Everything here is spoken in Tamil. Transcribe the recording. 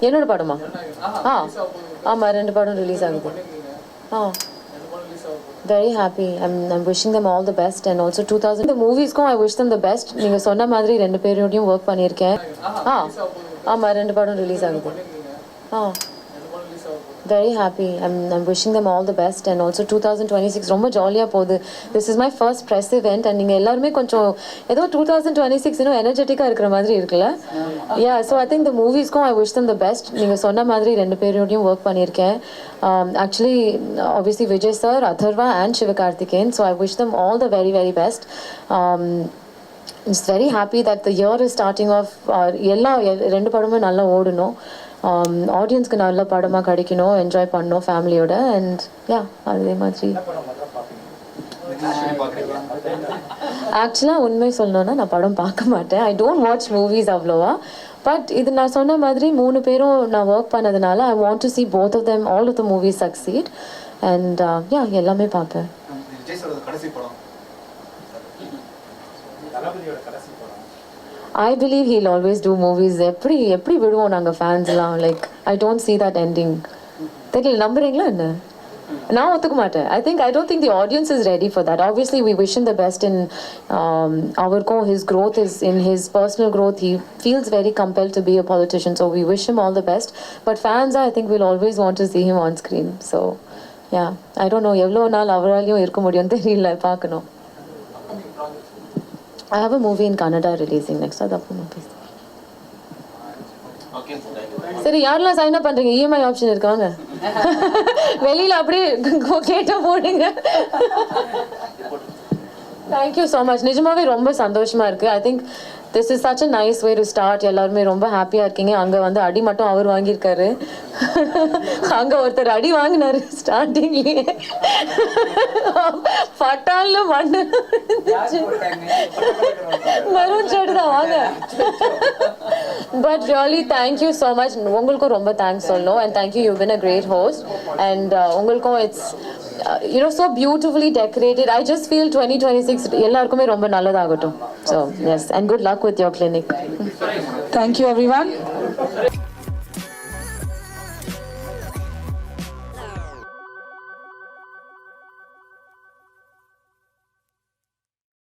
என்னோட படமா? ஆ ஆமாம் ரெண்டு படம் ரிலீஸ் ஆகுது. ஆ. Very happy I'm I'm wishing them all the best and also two thousand இந்த மூவிஸ்க்கும் I wish them the best நீங்கள் சொன்ன மாதிரி ரெண்டு பேரோடையும் ஒர்க் பண்ணியிருக்கேன். ஆ ஆமாம் ரெண்டு படம் ரிலீஸ் ஆகுது. ஆ. Very happy I'm I'm wishing them all the best and also two thousand twenty six ரொம்ப ஜாலியாக போகுது. This is my first press event and நீங்கள் எல்லாருமே கொஞ்சம் ஏதோ டூ தௌசண்ட் டுவெண்ட்டி சிக்ஸ் இன்னும் எனர்ஜெட்டிக்காக இருக்கிற மாதிரி இருக்குல்ல? Yeah so I think the மூவிஸ்க்கும் I wish them the best நீங்கள் சொன்ன மாதிரி ரெண்டு பேரோடையும் ஒர்க் பண்ணியிருக்கேன். Actually obviously Vijay sir Atharva and Sivakarthikeyan so I wish them all the very very best it's very happy that the year is starting off எல்லா ரெண்டு படமும் நல்லா ஓடணும். Um, ஆடியன்ஸ்க்கு நல்ல படமாக கிடைக்கணும் என்ஜாய் பண்ணணும் ஃபேமிலியோட அண்ட் யா அதே மாதிரி. ஆக்சுவலாக உண்மை சொல்லணும்னா நான் படம் பார்க்க மாட்டேன். ஐ டோன்ட் வாட்ச் மூவிஸ் அவ்வளோவா. பட் இது நான் சொன்ன மாதிரி மூணு பேரும் நான் ஒர்க் பண்ணதுனால I want to see both of them all of the movies succeed and yeah எல்லாமே பார்ப்பேன். கடைசி படம். I believe he'll always do movies எப்படி எப்படி விடுவோம் நாங்கள் ஃபேன்ஸ்லாம் like I don't see that ending. தெரியல நம்புறீங்களா என்ன? நான் ஒத்துக்க மாட்டேன். I think I don't think the audience is ready for that obviously we wish in the best in அவருக்கும் his growth is in his personal growth he feels very compelled to be a politician so we wish him all the best but fans I think will always want to see him on screen so yeah I don't know எவ்வளோ நாள் அவராலையும் இருக்க முடியும்னு தெரியல பார்க்கணும். I have a movie in Canada releasing next அதான் பேசுகிறேன் சரி யாரெல்லாம் சைன் அப் பண்றீங்க? இஎம்ஐ ஆப்ஷன் இருக்காங்க. வெளியில அப்படியே கேட்ட போடுங்க. தேங்க்யூ ஸோ மச் நிஜமாவே ரொம்ப சந்தோஷமா இருக்கு. I think this is such a nice way to start எல்லாருமே ரொம்ப ஹாப்பியா இருக்கீங்க. அங்க வந்து அடி மட்டும் அவர் வாங்கியிருக்காரு. அங்க ஒருத்தர் அடி வாங்கினாரு ஸ்டார்டிங்லயே பட்டால்னு மண்ணு. மெரூன் ஷர்ட் தான் வாங்க. But really thank you so much உங்களுக்கும் ரொம்ப தேங்க்ஸ் சொல்லணும். And thank you you been a great host and உங்களுக்கும் it's You know so beautifully decorated I just feel twenty twenty six எல்லாருக்குமே ரொம்ப நல்லதாகட்டும் so yes and good luck with your clinic Thank you, everyone.